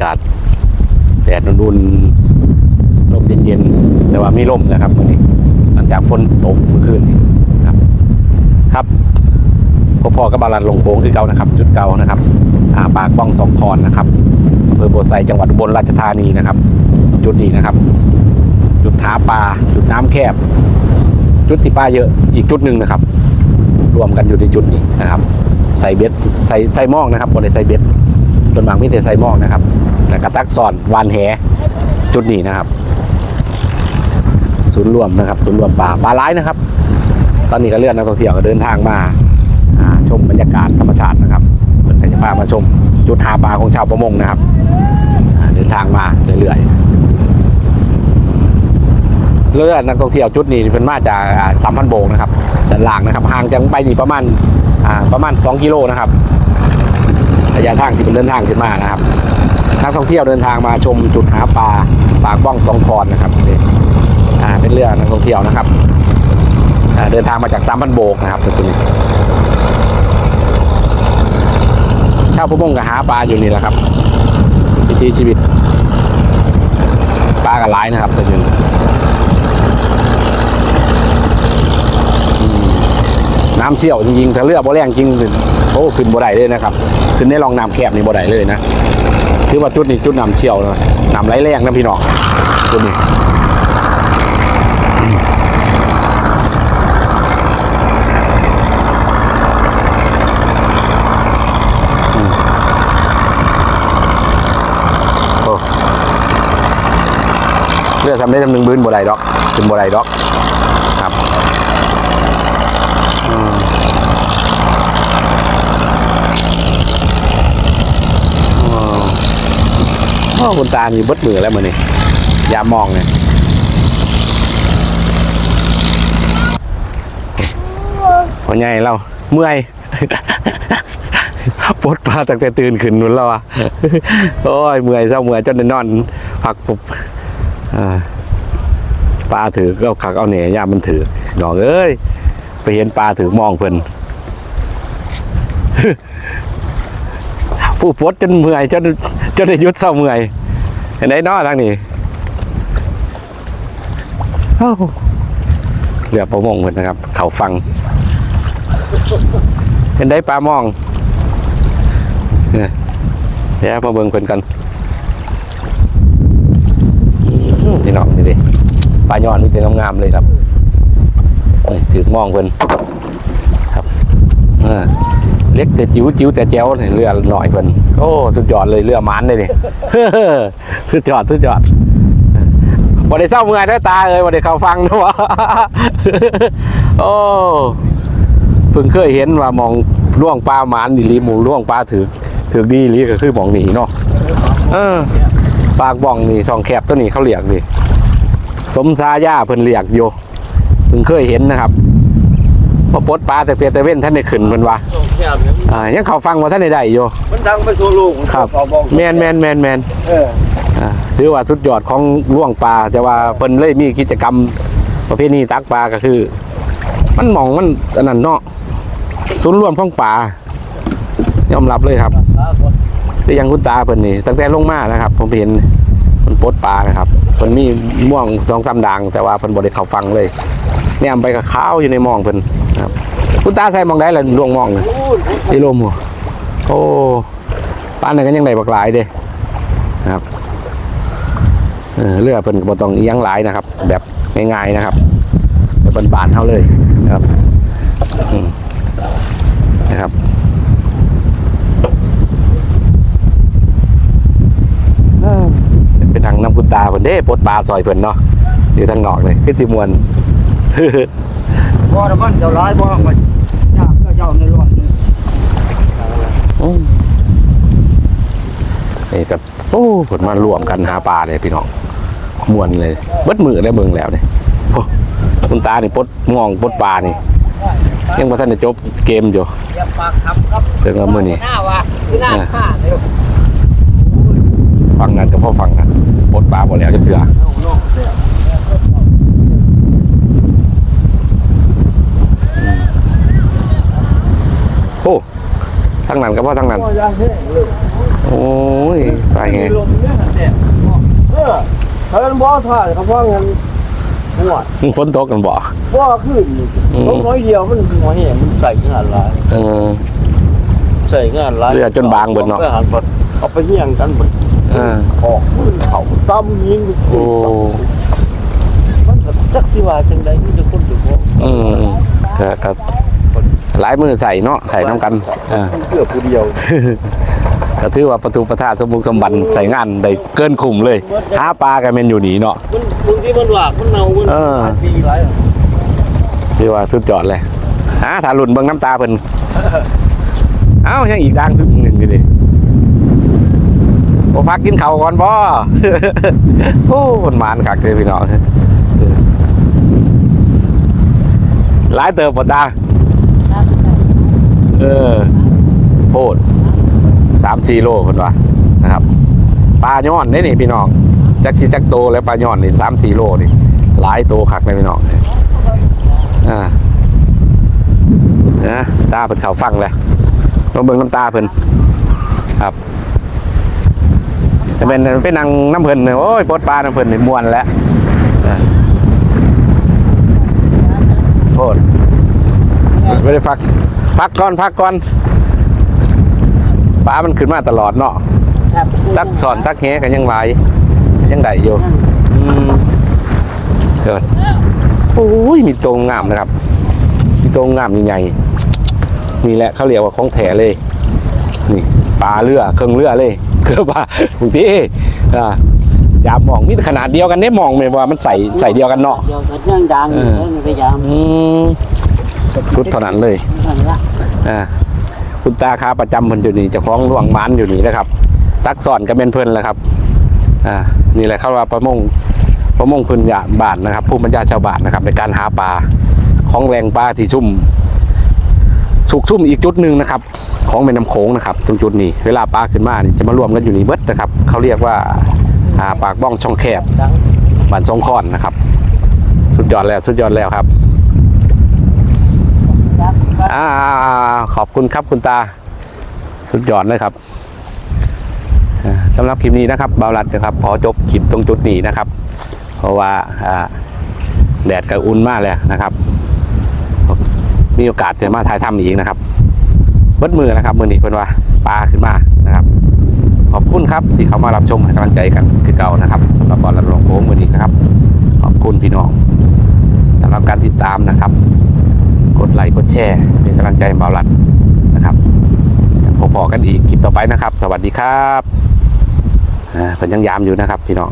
ากาศแดดนุ่นๆลมเย็นๆแต่ว่ามีลมนะครับวันนี้ หลังจากฝนตกเมื่อคืนนี้ครับ ครับพอพอกับบาลันลงโค้งคือเก่านะครับ จุดเก่านะครับาปากบ้องสองคอนนะครับอำเภอโบไซจังหวัดอุบลราชธานีนะครับ จุดนี้นะครับ จุดหาปลาจุดน้ำแคบ จุดที่ปลาเยอะอีกจุดหนึ่งนะครับ รวมกันอยู่ในจุดนี้นะครับ ใส่เบ็ดใส่ใส่หมองนะครับบนใส่เบ็ดส่วนมากมีแต่ใส่หมองนะครับ แล้วกระตักซอนวานแหจุดนี้นะครับ ศูนย์รวมนะครับ ศูนย์รวมปลาปลาร้ายนะครับ ตอนนี้ก็เลื่อนนักท่องเที่ยวก็เดินทางมาชมบรรยากาศธรรมชาตินะครับเพื่อนก็จะพามาชม จุดหาปลาของชาวประมงนะครับ เดินทางมาเรื่อยๆเลื่อนนักท่องเที่ยวจุดนี้เป็นมาจากสามพันโบกนะครับด้านล่างนะครับห่างจากไปนี่ประมาณประมาณ 2 กิโลนะครับ ระยะทางที่เป็นเดินทางขึ้นมานะครับ นักท่องเที่ยวเดินทางมาชมจุดหาปลาปากบ้องสองคอนนะครับนี่อ่าเป็นเรือนักท่องเที่ยวนะครับเดินทางมาจากสามพันโบกนะครับตัวนี้ชาวประมงก็หาปลาอยู่นี่แหละครับวิถีชีวิต ปลากับหลายนะครับตัวนี้น้ำเชี่ยวจริงๆถ้าเรือบ่แรงจริง โอ้ขึ้นบ่ได้เลยนะครับ ขึ้นในรองน้ำแคบนี่บ่ได้เลยนะถือว่าจุดนี้จุดน้ำเชี่ยวนะน้ำไหลแรงนะพี่น้องจุดนี้โอ้เลือกทำได้ทำหนึ่งบืนบ่ได้ดอกเป็นบ่ได้ดอกครับอืมอ๋อโอ้ คุณตานี่เบดมือแล้วมันนี่ยามองเนี่ยพอใหญ่เราเมื่อยปวดปลาตั้งแต่ตื่นขึ้นนู่นแล้วอะโอ้ยเมื่อยเศร้าเมื่อยจนได้นอนพักปุ๊บปลาถือก็ขักเอาเหนี่ยยามันถือดอกเอ้ยไปเห็นปลาถือมองเพิ่นผู้ปวดจนเมื่อยจนจนได้ยุดเศร้าเมื่อย เห็นไหมนอทางนี้เรือประมงเพิ่นนะครับ เขาฟัง เห็นได้ปลามองเนี่ยเดี๋ยวมาเบิ่งเพิ่นกันนี่น้องนี่ดิปลาย้อนมีแต่งามๆเลยครับนี่ถือมองเพิ่นครับเออ เล็กแต่จิ๋วจิ๋วแต่แจ๋วเรือหน่อยเพิ่นโอ้สุดยอดเลยเรือมันเลยนี่สุดยอดสุดยอดบ่ได้เศร้าเมื่อยด้วยตาเอ้ยบ่ได้เขาฟังด้วยโอ้เพิ่งเคยเห็นว่ามองล่วงปลาหมานดีหลีหมูล่วงปลาถือถือดีหลีก็คือมองหนีเนาะเออปากบ่องนี่ซองแคบตัวนี้เขาเรียกดิสมซาย่าเพิ่นเรียกอยู่เพิ่งเคยเห็นนะครับ ว่าปลดปลาแต่เตแต่เว้นท่านได้ขึ้นเพิ่นว่าตรงแคบเนี่ยอ่ายังเขาฟังว่าท่านได้ได้อยู่มันดังไปทั่วโลกครับขอบอกแมนแมนแมนแมนเอออ่าถือว่าสุดยอดของล่วงปลาแต่ว่าเพิ่นเลยมีกิจกรรมประเภทนี้ตักปลาก็คือ มันหมองมันอันนั้นเนาะศูนย์รวมของปลายอมรับเลยครับก็ยังคุณตาเพิ่นนี่ตั้งแต่ลงมานะครับ ผมเห็นมันปลดปลานะครับเพิ่นมีม่วงสองสามด่าง แต่ว่าเพิ่นบ่ได้เข้าฟังเลย แนมไปกับข้าวอยู่ในมองเพิ่นครับคุณตาใส่มองได้ละดวงมองน่ะที่ลมหัวโอ้ป้านนั้นก็ยังได้บักหลายเด้นะครับเออเรือเพิ่นก็บ่ต้องอิหยังหลายนะครับ แบบง่ายๆนะครับแบบบานๆเท่าเลยนะครับนะครับเป็นทางน้ำคุณตาเพิ่นเด้ปลดปลาซอยเพิ่นเนาะอยู่ทางนอกเลยคือสิมวน บ่ได้มันเจ้าร้ายบ่มันยากก็เจ้าในร้อนนี่นี่ก็โอ้ผลมารวมกันหาปลาเลยพี่น้องมวนเลยเบิดมือได้เบิ่งแล้วเนี่ยโอ้คุณตานี่ปลดมองปลดปลานี่ ยังบ่ทันได้จบเกมอยู่อย่าปากคำครับถึงว่ามื้อนี้หน้าว่าคือหน้าข้าเด้อฟังนั้นก็พอฟังกันปลดปลาบ่แล้วจักเทื่อเอาน้องเด้อ โอ้ทั้งนั้นก็เพราะทั้งนั้นพ่อยางแห้งเลยโอ้ยไปไงมีลมเนี่ยแดดเออถ้ามันบ่ถ่ายเขาว่างั้นหัวมึงฝนตกกันบ่บ่ขึ้นอืมลมน้อยเดียวมันหัวแห้งมันใส่งานหลายเออใส่งานหลายเรือจนบางเบิดเนาะไปหันปัดเอาไปเฮี้ยงกันเบิดเออออกมือเขาตำยิงโอ้มันก็จักสิว่าจังได๋มันจะคนอยู่บ่อืมก็ก็ หลายมือใส่เนาะใส่น้ำกันเออเพื่อผู้เดียวก็ถือว่าประตูประทาสมบุกสมบันใส่งานได้เกินคุ้มเลยหาปลากันเป็นอยู่หนีเนาะมันบางทีมันหลากมันเน่ามันเออหลายปีหลายถือว่าสุดยอดเลยฮะถ้าหลุนเบิ่งน้ำตาเพิ่นเอ้ายังอีกดังสุดหนึ่งอยู่ดิโอ้พักกินข้าวก่อนบ่โอ้มันมานคักเลยพี่น้องหลายเติบปตา เออโพดสามสี่โลเพิ่นว่านะครับปลาย้อนนี่นี่พี่น้องจักสิจักโตแล้วปลาย้อนนี่สามสี่โลนี่หลายโตคักเลยพี่น้องอ่านะตาเพิ่นเขาฟังแล้วลองเบิ่งน้ำตาเพิ่นครับจะเป็นเป็นนางน้ำเพิ่นโอ้ยปดปลาน้ำเพิ่นนี่มวนแล้วโทษไม่ได้พัก พักก่อนพักก่อนปลามันขึ้นมาตลอดเนาะตักสอนตักแหกันยังไหลายยังได้อยู่อืมเกิดโอ้ยมีตรงงามนะครับ มีตรงงามใหญ่ๆนี่แหละเขาเรียกว่าของแถเลย นี่ปลาเรือเครื่องเรือเลยเครื่องปลาคุณพี่อ่าอย่ามองมีแต่ขนาดเดียวกันเนี่ยมองไม่ว่ามันใส่ใส่เดียวกันเนาะเดี๋ยวก็ยังดังอยู่เออเออพยายามอืม ชุดเท่านั้นเลยอ่าคุณตาค้าประจำเพิ่นอยู่นี่จะคล้องหลวงบ้านอยู่นี่นะครับ ตักสอนก็เป็นเพิ่นแหละครับอ่านี่แหละเขาว่าประมงประมงพื้นยาบ้านนะครับผู้บรรยาชาวบ้านนะครับ ในการหาปลาของแรงปลาที่ซุ่มสุกซุ่มอีกจุดหนึ่งนะครับ ของแม่น้ำโขงนะครับ ตรงจุดนี้เวลาปลาขึ้นมานี่จะมารวมกันอยู่นี่เบิดนะครับ เขาเรียกว่าอ่าปากบ้องช่องแคบดังบ้านทรงคอนนะครับ สุดยอดแล้วสุดยอดแล้วครับ อ่าขอบคุณครับคุณตา สุดยอดเลยครับสำหรับคลิปนี้นะครับบาวรัดนะครับขอจบคลิปตรงจุดนี้นะครับ เพราะว่าแดดก็อุ่นมากเลยนะครับ มีโอกาสจะมาถ่ายทำอีกนะครับเบิดมือนะครับมือนี้เป็นว่าปลาขึ้นมานะครับ ขอบคุณครับที่เขามารับชมให้กำลังใจกันคือเก่านะครับสำหรับบอลลัดลวงโค้งมือนี้นะครับ ขอบคุณพี่น้องสำหรับการติดตามนะครับ กดไลค์กดแชร์เป็นกำลังใจให้เบาลัดนะครับพบๆกันอีกคลิปต่อไปนะครับ สวัสดีครับเพิ่นยังยามอยู่นะครับพี่น้อง